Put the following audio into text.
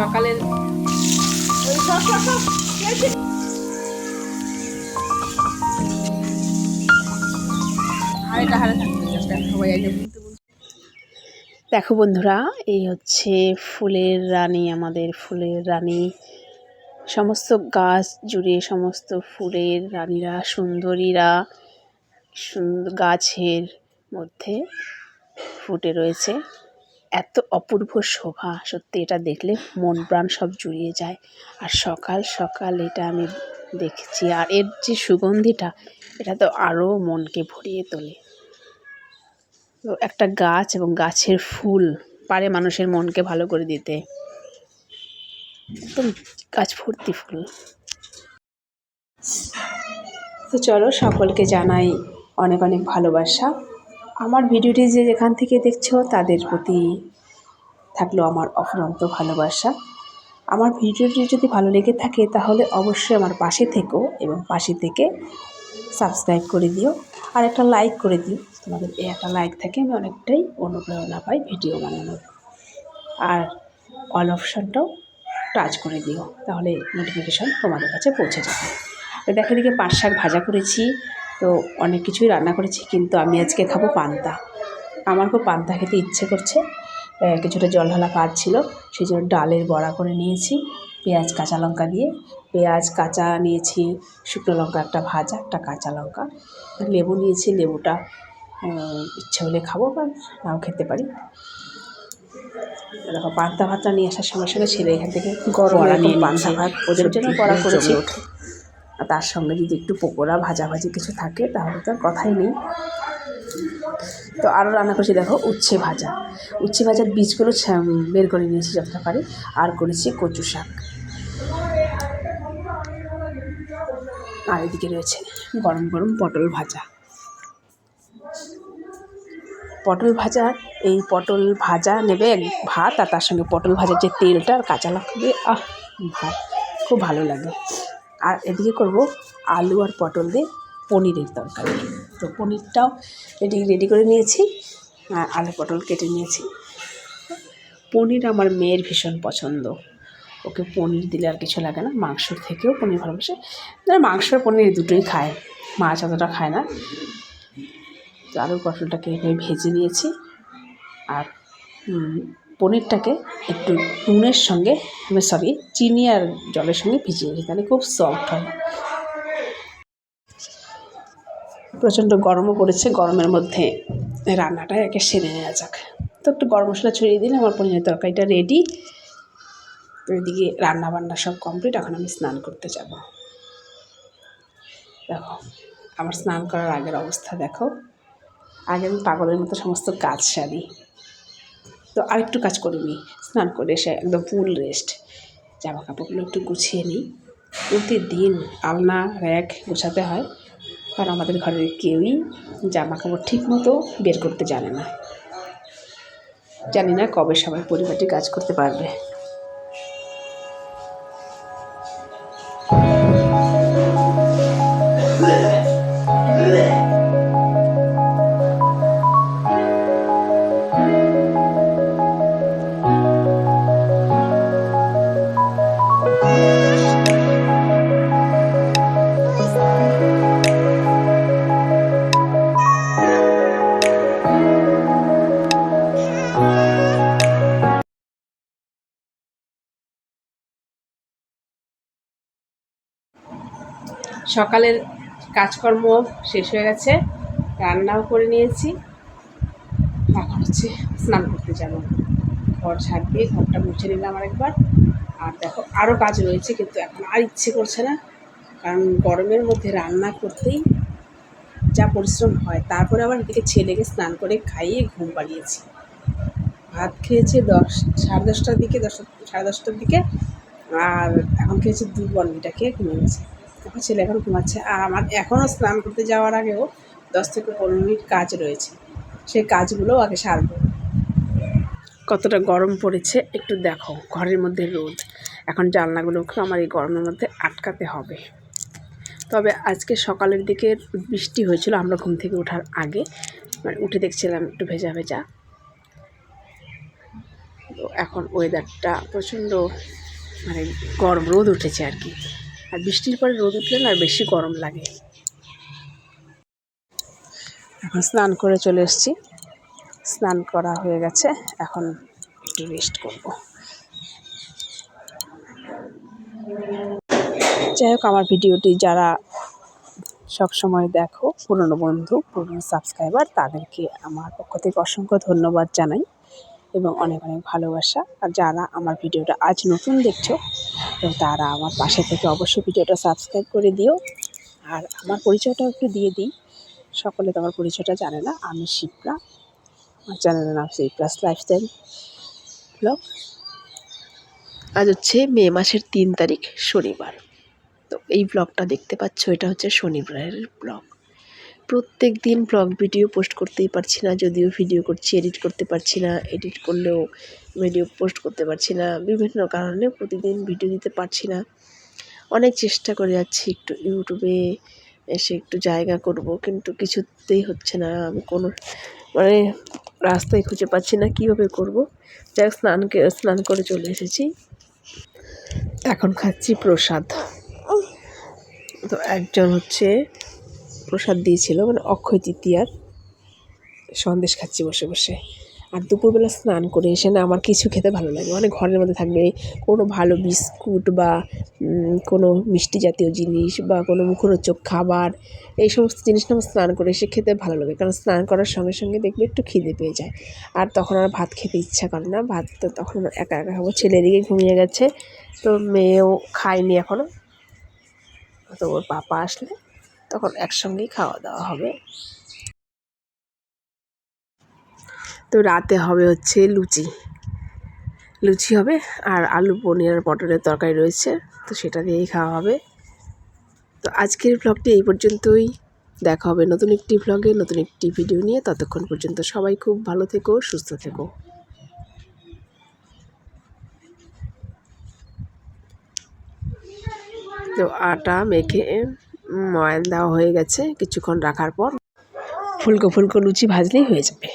সকালের দেখো বন্ধুরা, এই হচ্ছে ফুলের রানী, আমাদের ফুলের রানী। সমস্ত গাছ জুড়ে সমস্ত ফুলের রানীরা, সুন্দরীরা সুন্দর গাছের মধ্যে ফুটে রয়েছে। এত অপূর্ব শোভা, সত্যি এটা দেখলে মন প্রাণ সব জুড়িয়ে যায়। আর সকাল সকাল এটা আমি দেখছি। আর এর যে সুগন্ধিটা, এটা তো আরও মনকে ভরিয়ে তোলে। তো একটা গাছ এবং গাছের ফুল পারে মানুষের মনকে ভালো করে দিতে। একদম গাছ ভর্তি ফুল। তো চলো সকলকে জানাই অনেক অনেক ভালোবাসা। আমার ভিডিওটি যে যেখান থেকে দেখছ, তাদের প্রতি থাকল আমার অফুরন্ত ভালোবাসা। আমার ভিডিওটি যদি ভালো লেগে থাকে, তাহলে অবশ্যই আমার পাশে থেকো এবং পাশে থেকে সাবস্ক্রাইব করে দিও আর একটা লাইক করে দিও। তোমাদের এই একটা লাইক থেকে আমি অনেকটাই অনুপ্রেরণা পাই ভিডিও বানানোর। আর অল অপশানটাও টাচ করে দিও, তাহলে নোটিফিকেশান তোমাদের কাছে পৌঁছে যাবে। দেখো এদিকে পাট শাক ভাজা করেছি তো অনেক কিছুই রান্না করেছি কিন্তু আমি আজকে খাব পান্তা। আমার খুব পান্তা খেতে ইচ্ছে করছে। কিছুটা জল ঢালা কাজ ছিল সেই জন্য ডালের বড়া করে নিয়েছি পেঁয়াজ কাঁচা লঙ্কা দিয়ে। পেঁয়াজ কাঁচা নিয়েছি শুকনো লঙ্কা একটা ভাজা একটা কাঁচা লঙ্কা। লেবু নিয়েছি লেবুটা ইচ্ছে হলে খাব বা নাও খেতে পারি। দেখো পান্তা ভাতটা নিয়ে আসার সঙ্গে সঙ্গে ছেলে এখান থেকে বড়া নিয়ে পান্তা ভাত ওদের জন্য বড়া করেছি। আর তার সঙ্গে যদি একটু পকোড়া, ভাজাভাজি কিছু থাকে, তাহলে তো কথাই নেই। তো আরও রান্না করছি, দেখো, উচ্ছে ভাজা। উচ্ছে ভাজার বীজগুলো বের করে নিয়েছি যতটা পারি আর করেছি কচু শাক। আর এদিকে রয়েছে গরম গরম পটল ভাজা। পটল ভাজা, এই পটল ভাজা নেবে ভাত, আর তার সঙ্গে পটল ভাজার যে তেলটা আর কাঁচা লঙ্কা দিয়ে, আহ, ভাত। খুব ভালো লাগে। আর এদিকে করব আলু আর পটল দিয়ে পনিরের তরকারি। তো পনিরটাও রেডি রেডি করে নিয়েছি, আর আলু পটল কেটে নিয়েছি। পনির আমার মেয়ের ভীষণ পছন্দ। ওকে পনির দিলে আর কিছু লাগে না, মাংসর থেকেও পনির ভালোবাসে। যারা মাংস আর পনির দুটোই খায়, মাছ অতটা খায় না। তো আলু পটলটাকে ভেজে নিয়েছি, আর পনিরটাকে একটু নুনের সঙ্গে সরি চিনি আর জলের সঙ্গে ভিজিয়ে নিই, তাহলে খুব সফট হয়। প্রচণ্ড গরমও পড়েছে, গরমের মধ্যে রান্নাটা একে সেরে নেওয়া যাক। তো একটু গরম মশলা ছড়িয়ে দিলে আমার পনিরের তরকারিটা রেডি তো এদিকে রান্না বান্না সব কমপ্লিট এখন আমি স্নান করতে যাব। দেখো, আমার স্নান করার আগের অবস্থা, দেখো। আগে আমি পাগলের মতো সমস্ত কাজ সারি। তো আরেকটু কাজ করে নিই, স্নান করে এসে একদম ফুল রেস্ট জামা কাপড়গুলো একটু গুছিয়ে নিই। প্রতিদিন আলনা র্যাক গোছাতে হয় কারণ আমাদের ঘরের কেউই জামা কাপড় ঠিক মতো বের করতে জানে না। জানি না কবে সবাই পরিবারটি কাজ করতে পারবে। সকালের কাজকর্ম শেষ হয়ে গেছে, রান্নাও করে নিয়েছি। এখন হচ্ছে স্নান করতে যাব। ঘর ঝাড় দিয়ে ঘরটা মুছে নিলাম আরেকবার। আর দেখো আরও কাজ রয়েছে, কিন্তু এখন আর ইচ্ছে করছে না। কারণ গরমের মধ্যে রান্না করতেই যা পরিশ্রম হয়, তারপরে আবার এদিকে ছেলেকে স্নান করে খাইয়ে ঘুম পাড়িয়েছি। ভাত খেয়েছে দশ, সাড়ে দশটার দিকে, দশ, সাড়ে দশটার দিকে, আর এখন খেয়েছে দু বন্ডিটা খেয়ে গেছে। এখন ছেলে এখন ঘুমাচ্ছে। আর আমার এখনও স্নান করতে যাওয়ার আগেও দশ থেকে পনেরো মিনিট কাজ রয়েছে। সেই কাজগুলোও আগে সারবো। কতটা গরম পড়েছে একটু দেখো। ঘরের মধ্যে রোদ। এখন জানলাগুলোকে আমার এই গরমের মধ্যে আটকাতে হবে। তবে আজকে সকালের দিকে বৃষ্টি হয়েছিল, আমরা ঘুম থেকে ওঠার আগে। মানে উঠে দেখছিলাম একটু ভেজা ভেজা। তো এখন ওয়েদারটা প্রচণ্ড মানে গরম রোদ উঠেছে আর কি। আর বৃষ্টির পরে রোদ উঠলে না বেশি গরম লাগে। এখন স্নান করে চলে এসেছি। স্নান করা হয়ে গেছে, এখন একটু রেস্ট করব। যাই হোক, আমার ভিডিওটি যারা সব সময় দেখো, পুরনো বন্ধু, পুরনো সাবস্ক্রাইবার তাদেরকে আমার পক্ষ থেকে অসংখ্য ধন্যবাদ জানাই। এবং অনেক অনেক ভালোবাসা। আর যারা আমার ভিডিওটা আজ নতুন দেখছ, তো তারা আমার পাশে থেকে অবশ্যই ভিডিওটা সাবস্ক্রাইব করে দিও। আর আমার পরিচয়টাও একটু দিয়ে দিই। সকলে তো আমার পরিচয়টা জানে না। আমি শিপ্রা। আমার চ্যানেলের নাম শিপ্রাস লাইফস্টাইল ব্লগ আজ হচ্ছে মে মাসের তিন তারিখ শনিবার। তো এই ব্লগটা দেখতে পাচ্ছ, এটা হচ্ছে শনিবারের ব্লগ প্রত্যেক দিন ব্লগ ভিডিও পোস্ট করতেই পারছি না, যদিও ভিডিও করছি এডিট করতে পারছি না এডিট করলেও ভিডিও পোস্ট করতে পারছি না, বিভিন্ন কারণে প্রতিদিন ভিডিও দিতে পারছি না। অনেক চেষ্টা করে যাচ্ছি একটু ইউটিউবে এসে একটু জায়গা করব, কিন্তু কিছুতেই হচ্ছে না, আমি কোনো মানে রাস্তায় খুঁজে পাচ্ছি না কীভাবে করব। যাই হোক স্নানকে স্নান করে চলে এসেছি। এখন খাচ্ছি প্রসাদ। তো একজন হচ্ছে প্রসাদ দিয়েছিল মানে অক্ষয় তৃতীয়ার। সন্দেশ খাচ্ছি বসে বসে। আর দুপুরবেলা স্নান করে এসে না আমার কিছু খেতে ভালো লাগে। মানে ঘরের মধ্যে থাকবে কোনো ভালো বিস্কুট বা কোনো মিষ্টি জাতীয় জিনিস বা কোনো মুখরোচক খাবার, এই সমস্ত জিনিস আমার স্নান করে এসে খেতে ভালো লাগে। কারণ স্নান করার সঙ্গে সঙ্গে দেখবে একটু খিদে পেয়ে যায়। আর তখন আর ভাত খেতে ইচ্ছা করে না। ভাত তো তখন একা একা খাব। ছেলে এদিকে ঘুমিয়ে গেছে। তো মেয়েও খায়নি এখনও তো ওর পাপা আসলে তখন একসঙ্গেই খাওয়া দাওয়া হবে। তো রাতে হবে হচ্ছে লুচি। লুচি হবে আর আলু পনির আর পটলের তরকারি রয়েছে, তো সেটা দিয়েই খাওয়া হবে। তো আজকের ব্লগটি এই পর্যন্তই। দেখা হবে নতুন একটি ব্লগে নতুন একটি ভিডিও নিয়ে। ততক্ষণ পর্যন্ত সবাই খুব ভালো থেকো, সুস্থ থেকো। তো আটা মেখে ময়ান দেওয়া হয়ে গেছে কিছুক্ষণ রাখার পর ফুলকো ফুলকো লুচি ভাজলেই হয়ে যাবে।